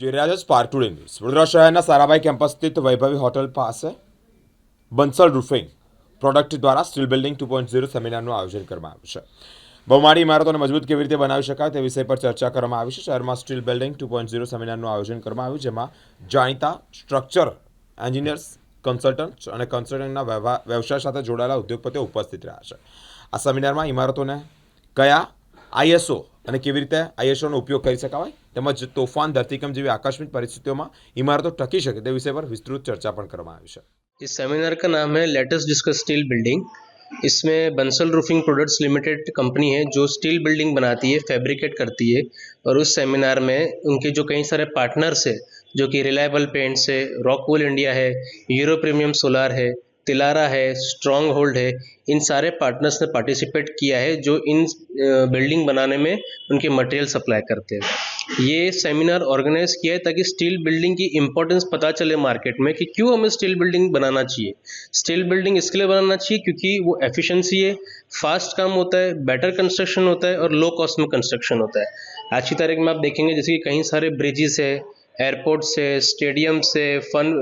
જોઈ રહ્યા spark today news. Vadodara શહેરના સારાભાઈ કેમ્પસ સ્થિત વૈભવી હોટલ પાસે બંસલ રૂફિંગ પ્રોડક્ટ દ્વારા steel building two point zero સેમિનારનું આયોજન કરવામાં આવ્યું છે. બહુમાળી ઇમારતોને મજબૂત કેવી રીતે બનાવી શકાય તે વિષય પર ચર્ચા કરવામાં આવી છે. શહેરમાં steel building two point zero સેમિનારનું આયોજન કરવામાં આવ્યું, જેમાં જાણીતા સ્ટ્રક્ચર એન્જિનિયર્સ કન્સલ્ટન્ટ અને કન્સલ્ટન્ટના વ્યવસાય સાથે જોડાયેલા ઉદ્યોગપતિઓ ઉપસ્થિત રહ્યા છે. આ સેમિનારમાં ઇમારતોને કયા આઈએસઓ અને કેવી રીતે આઈએસઓનો ઉપયોગ કરી શકાય? તેમજ તોફાન ધરતીકંપ જેવી આકસ્મિક પરિસ્થિતિઓમાં ઇમારતો ટકી શકે તે વિષય પર વિસ્તૃત ચર્ચા પણ કરવામાં આવી છે इस सेमिनार का नाम है लेटेस्ट डिस्कस स्टील बिल्डिंग इसमें Bansal roofing products limited company है जो स्टील बिल्डिंग बनाती है फैब्रिकेट करती है और उस सेमिनार में उनके जो कई सारे पार्टनर्स है जो कि रिलायबल पेंट्स है रॉकवूल इंडिया है यूरो प्रीमियम सोलार है तिलारा है स्ट्रॉन्ग होल्ड है, इन सारे पार्टनर्स ने पार्टिसिपेट किया है जो इन बिल्डिंग बनाने में उनके मटेरियल सप्लाई करते हैं। ये सेमिनार ऑर्गेनाइज किया है ताकि स्टील बिल्डिंग की इम्पोर्टेंस पता चले मार्केट में कि क्यों हमें स्टील बिल्डिंग बनाना चाहिए। स्टील बिल्डिंग इसके लिए बनाना चाहिए क्योंकि वो एफिशिएंसी है फास्ट काम होता है बेटर कंस्ट्रक्शन होता है और लो कॉस्ट में कंस्ट्रक्शन होता है। आज की तारीख में आप देखेंगे जैसे कि कई सारे ब्रिजेस है एयरपोर्ट्स है स्टेडियम्स है फन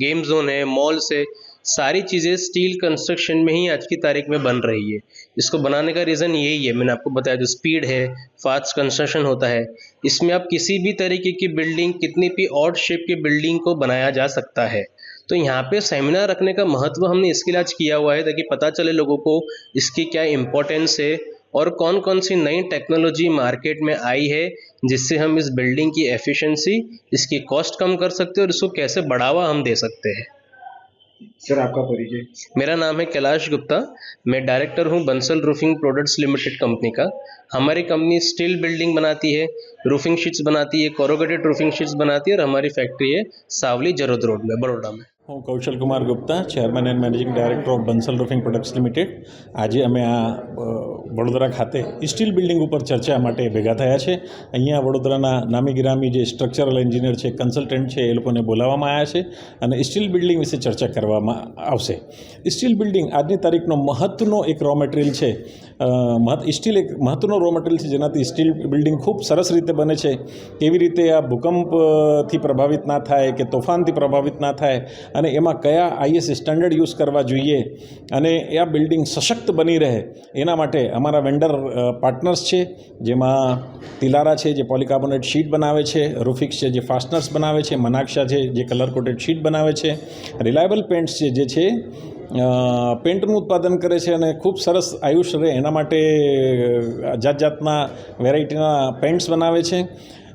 गेम जोन है मॉल्स है सारी चीज़ें स्टील कंस्ट्रक्शन में ही आज की तारीख में बन रही है। इसको बनाने का रीज़न यही है, मैंने आपको बताया जो स्पीड है फास्ट कंस्ट्रक्शन होता है, इसमें आप किसी भी तरीके की बिल्डिंग कितनी भी ऑड शेप की बिल्डिंग को बनाया जा सकता है। तो यहाँ पे सेमिनार रखने का महत्व हमने इसके लिए आज किया हुआ है, ताकि पता चले लोगों को इसकी क्या इम्पोर्टेंस है और कौन कौन सी नई टेक्नोलॉजी मार्केट में आई है, जिससे हम इस बिल्डिंग की एफिशिएंसी इसकी कॉस्ट कम कर सकते हैं और इसको कैसे बढ़ावा हम दे सकते हैं। सर, आपका परिचय? मेरा नाम है कैलाश गुप्ता। मैं डायरेक्टर हूँ Bansal roofing products limited company का। हमारी कंपनी स्टील बिल्डिंग बनाती है, रूफिंग शीट्स बनाती है कॉरोगेटेड रूफिंग शीट्स बनाती है और हमारी फैक्ट्री है सावली जरोद रोड में बड़ोड़ा में। હું Kaushal Kumar Gupta chairman and managing director of Bansal roofing products limited આજે અમે આ વડોદરા ખાતે સ્ટીલ બિલ્ડિંગ ઉપર ચર્ચા માટે ભેગા થયા છે. અહીંયા વડોદરાના નામી ગિરામી જે સ્ટ્રક્ચરલ એન્જિનિયર છે કન્સલ્ટન્ટ છે, એ લોકોને બોલાવવામાં આવ્યા છે અને સ્ટીલ બિલ્ડિંગ વિશે ચર્ચા કરવામાં આવશે. સ્ટીલ બિલ્ડિંગ આજની તારીખનો મહત્ત્વનો એક રો મટીરિયલ છે. મહત્ સ્ટીલ એક મહત્વનો રો મટીરિયલ છે, જેનાથી સ્ટીલ બિલ્ડિંગ ખૂબ સરસ રીતે બને છે. કેવી રીતે આ ભૂકંપથી પ્રભાવિત ના થાય કે તોફાનથી પ્રભાવિત ના થાય અને એમાં કયા આઈએસ સ્ટાન્ડર્ડ યુઝ કરવા જોઈએ અને એ આ બિલ્ડિંગ સશક્ત બની રહે એના માટે અમારા વેન્ડર પાર્ટનર્સ છે, જેમાં તિલારા છે, જે પોલિકાર્બોનેટ શીટ બનાવે છે, રૂફિક્સ છે, જે ફાસ્ટનર્સ બનાવે છે, મનાક્ષા છે, જે કલર કોટેડ શીટ બનાવે છે, રિલાયબલ પેન્ટ્સ છે, જે છે પેન્ટનું ઉત્પાદન કરે છે અને ખૂબ સરસ આયુષ રહે એના માટે જાત જાતના વેરાયટીના પેન્ટ્સ બનાવે છે.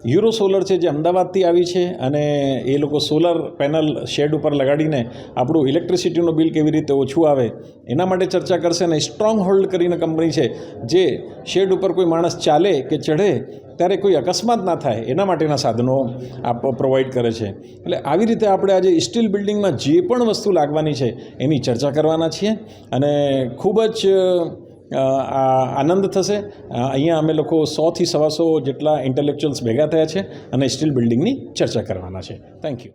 યુરો સોલર છે જે અમદાવાદથી આવી છે અને એ લોકો સોલર પેનલ શેડ ઉપર લગાડીને આપણું ઇલેક્ટ્રિસિટીનું બિલ કેવી રીતે ઓછું આવે એના માટે ચર્ચા કરશે અને સ્ટ્રોંગ હોલ્ડ કરીને કંપની છે જે શેડ ઉપર કોઈ માણસ ચાલે કે ચઢે ત્યારે કોઈ અકસ્માત ના થાય એના માટેના સાધનો આપ પ્રોવાઈડ કરે છે. એટલે આવી રીતે આપણે આજે સ્ટીલ બિલ્ડિંગમાં જે પણ વસ્તુ લાગવાની છે એની ચર્ચા કરવાના છીએ અને ખૂબ જ આનંદ થશે. અહીંયા અમે લોકો સોથી સવાસો જેટલા ઇન્ટેલેક્ચ્યુઅલ્સ ભેગા થયા છે અને સ્ટીલ બિલ્ડિંગની ચર્ચા કરવાના છે. Thank you